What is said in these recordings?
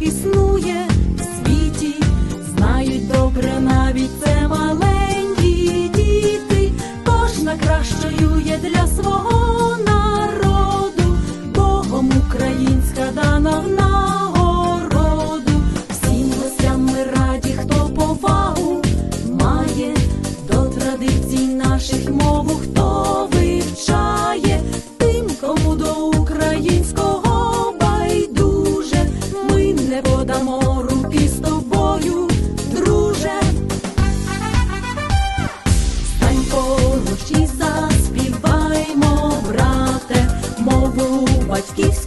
існує в світі, знають добре навіть це. Morski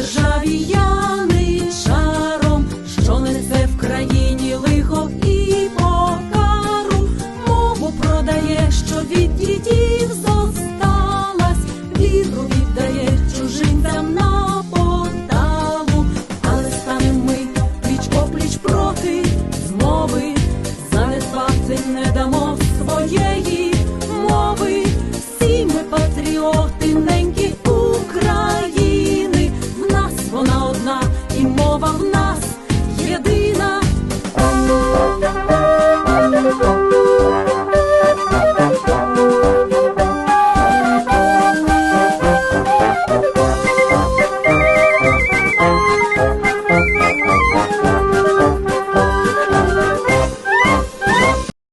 державі яничаром, що несе в країні лихо і покару, мову продає, що від дідів зосталась, віру віддає чужинцям на поталу, але станемо ми пліч опліч проти змови. of love.